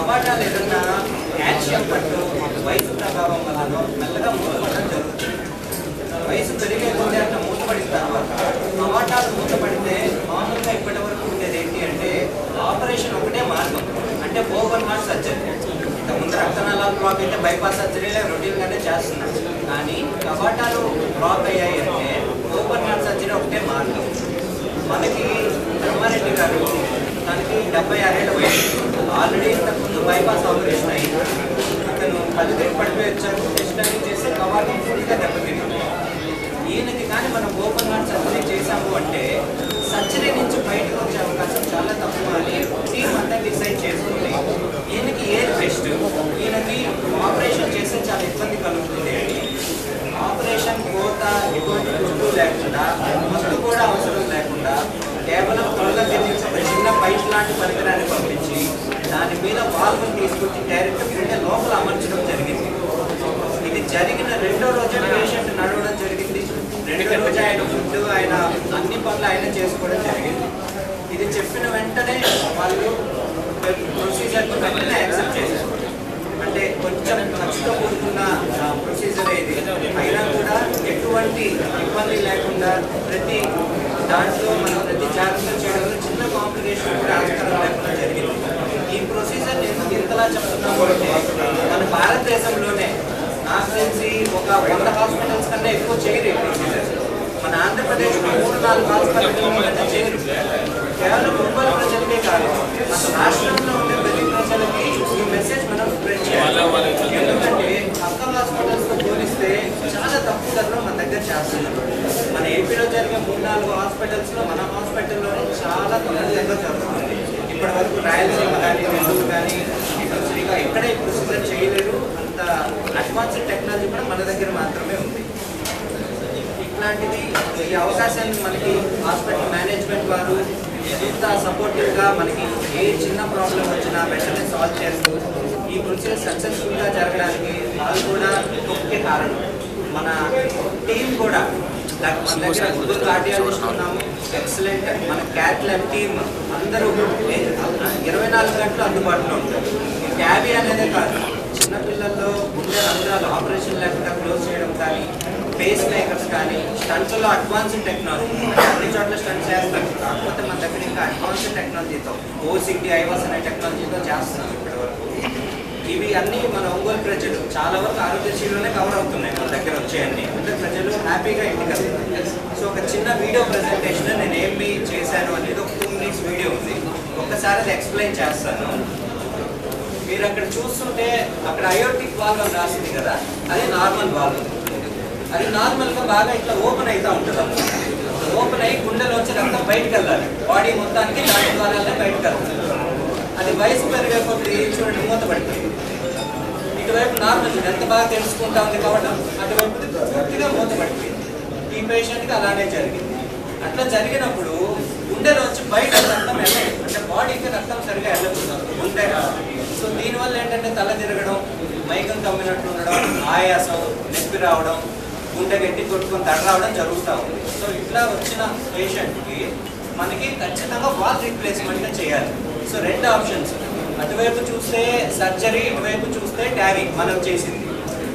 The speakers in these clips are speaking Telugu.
కవాటాలు ఏదన్నా కాల్షియం పట్టు వయసు ప్రభావం వలన మెల్లగా మూతపడడం జరుగుతుంది. వయసు పెరిగే కొద్ది అట్లా మూతపడిన తర్వాత కవాటాలు మూతపడితే మామూలుగా ఇప్పటి వరకు ఉండేది ఏంటి అంటే ఆపరేషన్ ఒకటే మార్గం అంటే ఓవర్ హార్ట్ సర్జరీ. ఇంత ముందు రక్తనాళాలు బ్లాక్ అయితే బైపాస్ సర్జరీలే రొటీన్ గానే చేస్తున్నాం కానీ కవాటాలు బ్లాక్ అయ్యాయి అంటే ఓవర్ హార్ట్ సర్జరీ ఒకటే మార్గం. మనకి బ్రహ్మారెడ్డి గారు తనకి డెబ్బై ఆరేళ్ళ వయసు. ఆల్రెడీ ఇంతకుముందు బైపాస్ ఆపరేషన్ అయింది. అతను పది దగ్గర పడిపోయి వచ్చారు. టెస్ట్ అన్ని చేసి కవాటం పూర్తిగా దెబ్బతింది ఈయనకి కానీ మనం ఓపెన్ హార్ట్ సర్జరీ చేశాము అంటే సర్జరీ నుంచి బయటకు వచ్చే అవకాశం చాలా తక్కువ అని టీం అంతా డిసైడ్ చేసుకుంది ఈయనకి ఏది బెస్ట్ ఈయనకి ఆపరేషన్ చేస్తే చాలా ఇబ్బంది కలుగుతుంది అని ఆపరేషన్ కోత ఎటువంటి చుట్టూ లేకుండా మందు కూడా అవసరం లేకుండా కేవలం త్వరగా తెచ్చి ఒక చిన్న పైప్ లాంటి పరికరాన్ని పంపించి దాని మీద వాల్వ్ తీసుకొచ్చి డైరెక్ట్ గుండె లోపల అమర్చడం జరిగింది. ఇది జరిగిన రెండో రోజే పేషెంట్ నడవడం జరిగింది. రెండో రోజు ఆయన ఫుడ్ ఆయన అన్ని పనులు ఆయన చేసుకోవడం జరిగింది. ఇది చెప్పిన వెంటనే వాళ్ళు ప్రొసీజర్ని వెంటనే యాక్సెప్ట్ చేశారు అంటే కొంచెం ఖర్చుతో కూడుకున్న ప్రొసీజర్ ఇది అయినా కూడా ఎటువంటి ఇబ్బంది లేకుండా ప్రతి దాంట్లో మనం ప్రతి జాగ్రత్త చేయడంలో చిన్న కాంప్లికేషన్ కూడా ఆస్కారం లేకుండా జరిగింది ఈ ప్రొసీజర్ ఎందుకు ఇంతలా చెప్తున్నాము అంటే మన భారతదేశంలోనే నాకు తెలిసి ఒక వంద హాస్పిటల్స్ కన్నా ఎక్కువ చేయరు ఈ ప్రొసీజర్ మన ఆంధ్రప్రదేశ్ మూడు నాలుగు హాస్పిటల్ చేరు కేవలం ముప్పై ప్రజలకే కాదు అసలు రాష్ట్రంలో ఉండే ప్రతి ప్రజలకి ఈ మెసేజ్ మనం స్ప్రెడ్ చేయాలి. ఎందుకంటే పక్క హాస్పిటల్స్తో పోలిస్తే చాలా తక్కువ ధరలో మన దగ్గర చేస్తున్నారు. మన ఏపీలో జరిగే మూడు నాలుగు హాస్పిటల్స్లో మన హాస్పిటల్లోనే చాలా తొందరగా జరుగుతుంది ఇప్పటి వరకు రాయలసీమ కానీ నెల్లూరు కానీ ఇక్కడ ఎక్కడ ఇప్పుడు ప్రొసీజర్ చేయలేరు అంత అడ్వాన్స్డ్ టెక్నాలజీ కూడా మన దగ్గర మాత్రమే ఉంది. ఇట్లాంటిది ఈ అవకాశాన్ని మనకి హాస్పిటల్ మేనేజ్మెంట్ వారు ఎంత సపోర్టివ్గా మనకి ఏ చిన్న ప్రాబ్లం వచ్చినా వెంటనే సాల్వ్ చేస్తూ ఈ ప్రొసీజర్ సక్సెస్ఫుల్గా జరగడానికి వాళ్ళు కూడా ముఖ్య కారణం. మన టీం కూడా మన దగ్గర ముగ్గురు కార్డియాలజిస్ట్ ఉన్నాము. ఎక్సలెంట్ మన క్యాట్ ల్యాబ్ టీమ్ అందరూ ఇరవై నాలుగు గంటలు అందుబాటులో ఉంటారు. ఈ ట్యాబీ అనేదే కాదు. చిన్నపిల్లల్లో గుండె రంధ్రాలు ఆపరేషన్ లేకుండా క్లోజ్ చేయడం కానీ పేస్ మేకర్స్ కానీ స్టంట్స్లో అడ్వాన్స్డ్ టెక్నాలజీ అన్ని చోట్ల స్టంట్ చేస్తాం కాకపోతే మన దగ్గర ఇంకా అడ్వాన్స్డ్ టెక్నాలజీతో ఓసిటీ ఐవాస్ అనే టెక్నాలజీతో చేస్తున్నాం ఇప్పటి వరకు ఇవి అన్నీ మన ఒంగోలు ప్రజలు చాలా వరకు ఆరోగ్యశ్రీలోనే కవర్ అవుతున్నాయి మన దగ్గర వచ్చేయన్నీ అంటే ప్రజలు హ్యాపీగా ఇంటికి వెళ్తున్నారు. సో ఒక చిన్న వీడియో ప్రజెంటేషన్ నేను ఏమి చేశాను అనేది ఒక టూ మినిట్స్ వీడియో ఉంది. ఒక్కసారి అది ఎక్స్ప్లెయిన్ చేస్తాను. మీరు అక్కడ చూస్తుంటే అక్కడ అయోటిక్ వాల్వ్ అని రాసింది కదా? అది నార్మల్ వాల్వ్ అది నార్మల్గా బాగా ఇట్లా ఓపెన్ అవుతూ ఉంటుంది ఓపెన్ అయ్యి గుండెలోంచి రక్తం బయటకు వెళ్ళాలి. బాడీ మొత్తానికి దాని ద్వారానే బయటకు వెళ్తుంది అది వయసు పెరిగే కొద్ది చూడండి మూత పడుతుంది. ఇటువైపు నార్మల్ ఎంత బాగా తెలుసుకుంటా ఉంది కావడం అటువైపు పూర్తిగా మూత పడిపోయింది. ఈ పేషెంట్కి అలానే జరిగింది. అట్లా జరిగినప్పుడు గుండెలోంచి బయట రక్తం వెళ్ళదు అంటే బాడీకి రక్తం సరిగా వెళ్ళదు గుండె సో దీనివల్ల ఏంటంటే తల తిరగడం మైకం కమ్మినట్టు ఉండడం ఆయాసం నొప్పి రావడం గుండె గట్టి కొట్టుకొని తడ రావడం జరుగుతూ ఉంది. సో ఇట్లా వచ్చిన పేషెంట్కి మనకి ఖచ్చితంగా వాల్ రీప్లేస్మెంట్ చేయాలి. సో రెండు ఆప్షన్స్. అటువైపు చూస్తే సర్జరీ ఇటువైపు చూస్తే ట్యారింగ్ మనం చేసింది.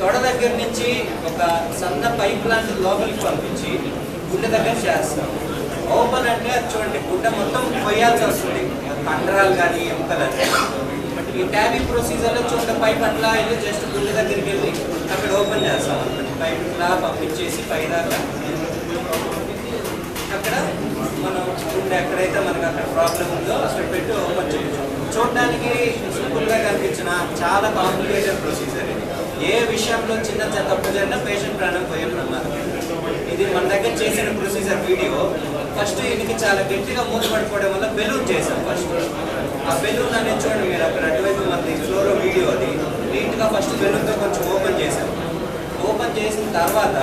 తొడ దగ్గర నుంచి ఒక సన్న పైప్ లాంటి లోపలికి పంపించి గుండె దగ్గర చేస్తాం. ఓపెన్ అంటే చూడండి గుండె మొత్తం కొయ్యాల్సి వస్తుంది. కండరాలు కానీ ఎముకలు బట్ ఈ ట్యాబింగ్ ప్రొసీజర్లో చూడండి పైప్ అట్లా వెళ్ళి జస్ట్ గుండె దగ్గరికి వెళ్ళి అక్కడ ఓపెన్ చేస్తాం. అనమాట బయటలా పంపించేసి పైన అక్కడ మనం గుండె ఎక్కడైతే మనకు అక్కడ ప్రాబ్లం ఉందో అక్కడ పెట్టి ఓపెన్ చేయొచ్చు. చూడడానికి సింపుల్గా కనిపించిన చాలా కాంప్లికేటెడ్ ప్రొసీజర్ ఇది. ఏ విషయంలో చిన్న చిన్న తప్పు జరిగినా పేషెంట్ ప్రాణం పోయే ప్రమాదం ఇది మన దగ్గర చేసిన ప్రొసీజర్ వీడియో ఫస్ట్ ఈయనకి చాలా గట్టిగా మూతపడిపోవడం వల్ల బెలూన్ చేశాం ఫస్ట్ ఆ బెలూన్ అనేది చూడండి మీరు అక్కడ అటువైపు మనది ఫ్లోరో వీడియో అది. నీట్గా ఫస్ట్ బెలూన్తో కొంచెం ఓపెన్ చేశాం. ఓపెన్ చేసిన తర్వాత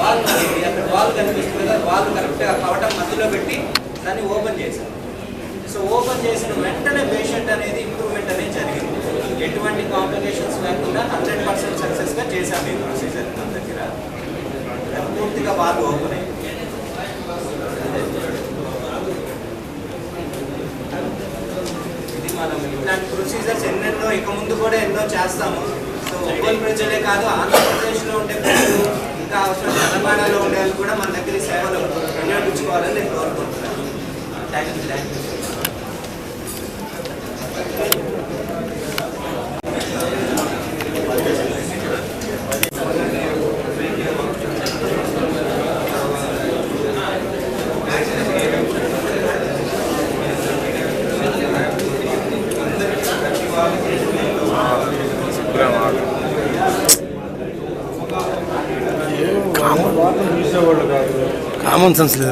వాల్ అక్కడ వాల్ కనిపిస్తుంది కదా వాల్ కరెక్ట్గా కవటం మధ్యలో పెట్టి దాన్ని ఓపెన్ చేశారు. సో ఓపెన్ చేసిన వెంటనే పేషెంట్ అనేది ఇంప్రూవ్మెంట్ అనేది జరిగింది. ఎటువంటి కాంప్లికేషన్స్ లేకుండా హండ్రెడ్ పర్సెంట్ సక్సెస్గా చేశాము ఈ ప్రొసీజర్ మన దగ్గర. పూర్తిగా బాగా ఓపెన్ అయింది. ఇది మనం ఇలాంటి ప్రొసీజర్స్ ఎన్నెన్నో ఇక ముందు కూడా ఎన్నో చేస్తాము. ఒంగోలు ప్రజలే కాదు ఆంధ్రప్రదేశ్లో ఉండే ప్రజలు ఇంకా అవసరం తెలంగాణలో ఉండే కూడా మన దగ్గర సేవలు వినియోగించుకోవాలని నేను కోరుకుంటున్నాను. Thank you thank you common sense ಇದೆ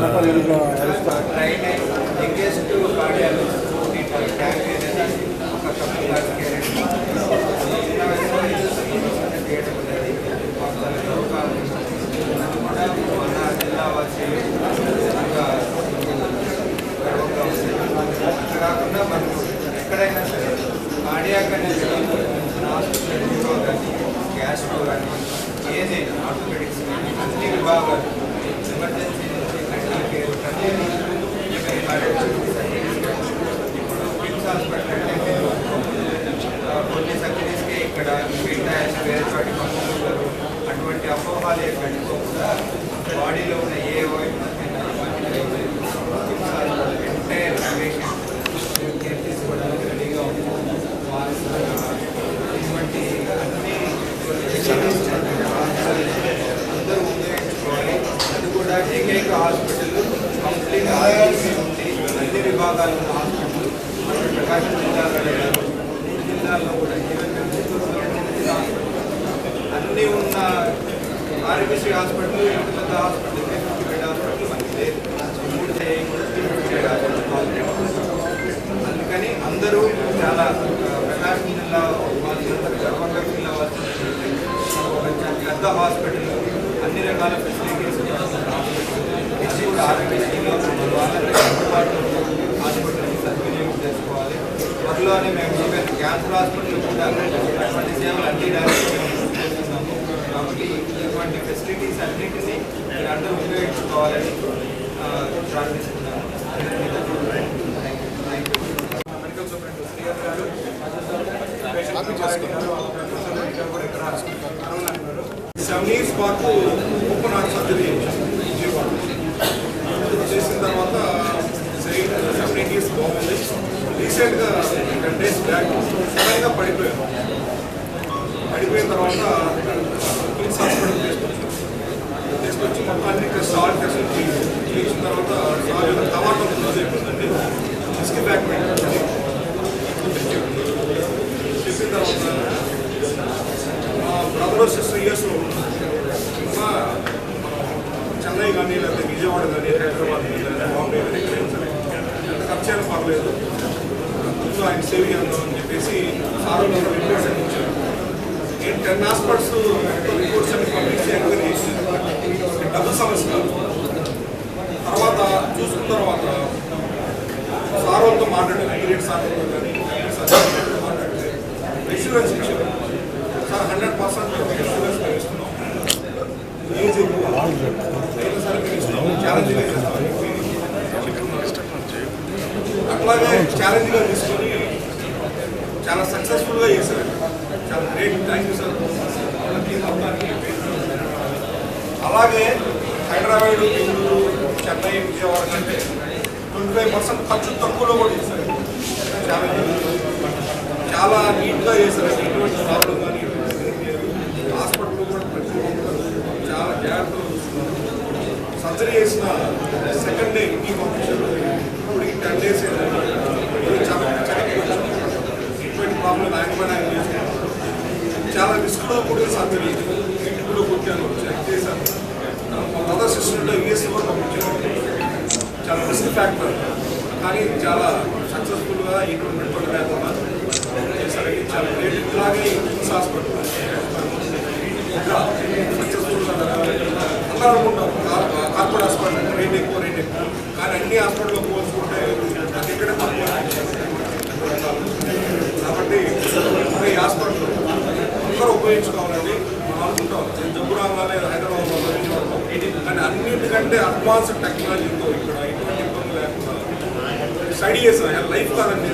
కొన్ని సర్జరీస్కే ఇక్కడ మిగతా వేరే చోటి పంపుతారు అటువంటి అపోహాలు పెట్టుకోకుండా బాడీలో ఉన్న ఏ ఎంటైర్ పేషెంట్ కేర్ తీసుకోవడానికి రెడీగా ఉంటాం ఇటువంటి అన్ని అందరూ ఉపయోగించుకోవాలి అది కూడా ఏకైక హాస్పిటల్ కంప్లీట్ ఆరోగ్యం ఉండి అన్ని విభాగాలు ఉన్న హాస్పిటల్ మన ప్రకాశం జిల్లాలో లేదు. మూడు జిల్లాల్లో కూడా ఈవెన్ మేము చిత్తూరులో ఉన్న చిన్న హాస్పిటల్ అన్నీ ఉన్న ఆర్బీసీ హాస్పిటల్ ఇంత పెద్ద హాస్పిటల్ ఫిఫ్టీ బెడ్ హాస్పిటల్ మనకి లేదు మూడు అందుకని అందరూ చాలా ఆ, ప్రకాశం జిల్లా వాళ్ళందరూ గర్వంగా ఫీల్ అవ్వాల్సింది పెద్ద హాస్పిటల్ అన్ని రకాల ఫెసిలిటీస్ ఇది కూడా ఆరోగ్యశ్రీలో వాళ్ళందరికీ అందుబాటులో హాస్పిటల్ని సద్వినియోగం చేసుకోవాలి. త్వరలోనే మేము ఈవెన్ క్యాన్సర్ హాస్పిటల్ కూడా సేవలు అన్ని డైరెక్ట్ చేస్తున్నాము కాబట్టి ఇటువంటి ఫెసిలిటీస్ అన్నింటినీ మీరు అందరూ ఉపయోగించుకోవాలని ప్రార్థిస్తున్నాను. అందరికీ ధన్యవాదాలు. Thank you thank medical superintendent గారు కరోనా ఉన్నారు సెవెన్ ఇయర్స్ పాటు ఓపెన్ హార్ట్ సర్జరీ చేశాను విజయవాడ చేసిన తర్వాత సెవెన్ ఎయిట్ ఇయర్స్ బాగుంది రీసెంట్గా టెన్ డేస్ బ్యాక్ సడన్గా పడిపోయాను పడిపోయిన తర్వాత కిమ్స్ హాస్పిటల్ తీసుకొచ్చాను తీసుకొచ్చి మొత్తం అన్ని సాల్ట్ టెస్ట్ చేసిన తర్వాత సాల్ టమాటో క్లోజ్ అయిపోయిందండి చెప్పిన తర్వాత బ్రదర్ చెన్నై కానీ లేకపోతే విజయవాడ కానీ హైదరాబాద్ కానీ బాంబే కానీ ఎక్కడైనా సరే ఎంత ఖర్చు అయినా పర్లేదు ముందు ఆయన సేవ్ చేద్దాం అని చెప్పేసి సార్ రిపోర్ట్స్ ఇచ్చారు నేను టెన్ హాస్పిటల్స్ రిపోర్ట్స్ అన్ని పంపించి ఎంక్వైరీ డబ్బు సమస్య కాదు తర్వాత చూసుకున్న తర్వాత సార్ వాళ్ళతో మాట్లాడాను ఇమీడియట్ సార్ సార్ మాట్లాడితే ఇన్సూరెన్స్ ఇచ్చారు సార్ హండ్రెడ్ పర్సెంట్ ఇన్సూరెన్స్ మేము ఇస్తున్నాం అయినా అట్లాగే ఛాలెంజ్గా తీసుకొని చాలా సక్సెస్ఫుల్గా చేశారు చాలా గ్రేట్ థ్యాంక్ యూ సార్ అలాగే హైదరాబాద్ బెంగళూరు చెన్నై విజయవాడ కంటే ట్వంటీ ఫైవ్ పర్సెంట్ ఖర్చు తక్కువలో కూడా చేశారు చాలా చాలా నీట్గా చేశారు ఎటువంటి ప్రాబ్లం కానీ ఎటువంటి హాస్పిటల్లో కూడా ప్రతి చాలా జాగ్రత్తగా చూస్తున్నారు సర్జరీ చేసిన సెకండ్ డే ఇంటికి పంపించారు ఇప్పుడు ఈ టెన్ డేస్ చాలా చక్కగా ఎటువంటి ప్రాబ్లం ఆయన పని ఆయన చేసుకున్నారు చాలా రిస్క్లో కూడా సర్జరీ కార్యక్రమం కానీ చాలా సక్సెస్ఫుల్గా ఈ ట్వంటీ కార్యక్రమాలు చాలా గ్రేట్ ఇలాగే సాహసపడుతున్నారు సక్సెస్ఫుల్గా అందరూ అనుకుంటాం కార్పొరేట్ హాస్పిటల్ రేట్ ఎక్కువ రేట్ ఎక్కువ. కానీ అన్ని హాస్పిటల్లో పోల్చుకుంటే ఇక్కడ కాబట్టి హాస్పిటల్ అందరూ ఉపయోగించుకోవాలని మనం అనుకుంటాం. జబ్బు రావాలి హైదరాబాద్ కానీ అన్నిటికంటే అడ్వాన్స్డ్ టెక్నాలజీతో ఇక్కడ స్టడీ చేసాను లైఫ్ కాదండి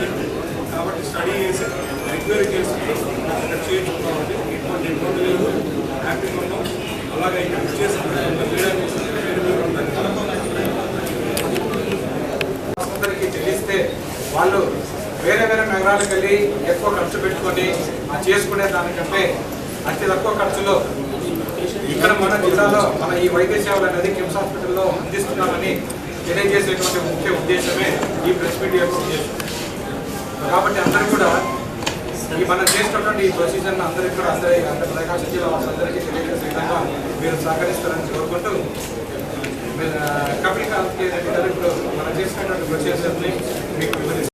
కాబట్టి స్టడీ చేసి ఎంక్వైరీ చేసి ఇక్కడ చేయించుకున్నామండి ఎటువంటి ఇబ్బంది లేదు. హ్యాపీగా ఉన్నాం. అలాగే ఇక్కడ చేసిన అందరికీ తెలిస్తే వాళ్ళు వేరే వేరే నగరాలకు వెళ్ళి ఎక్కువ ఖర్చు పెట్టుకొని ఆ చేసుకునే దానికంటే అతి తక్కువ ఖర్చులో ఇక్కడ మన జిల్లాలో మన ఈ వైద్య సేవలు అనేది కిమ్స్ హాస్పిటల్లో అందిస్తున్నామని తెలియజేసేటువంటి ముఖ్య ఉద్దేశమే ఈ ప్రెస్ మీడియా యొక్క ఉద్దేశం. కాబట్టి అందరూ కూడా ఈ మనం చేస్తున్నటువంటి ఈ ప్రొసీజర్ అందరికీ కూడా అందరి అందరి ప్రకాశం జిల్లా వాళ్ళందరికీ తెలియజేసే విధంగా మీరు సహకరిస్తారని కోరుకుంటూ కపిల్ కాల్ ఇప్పుడు మనం చేసినటువంటి ప్రొసీజర్ని మీకు వివరిస్తారు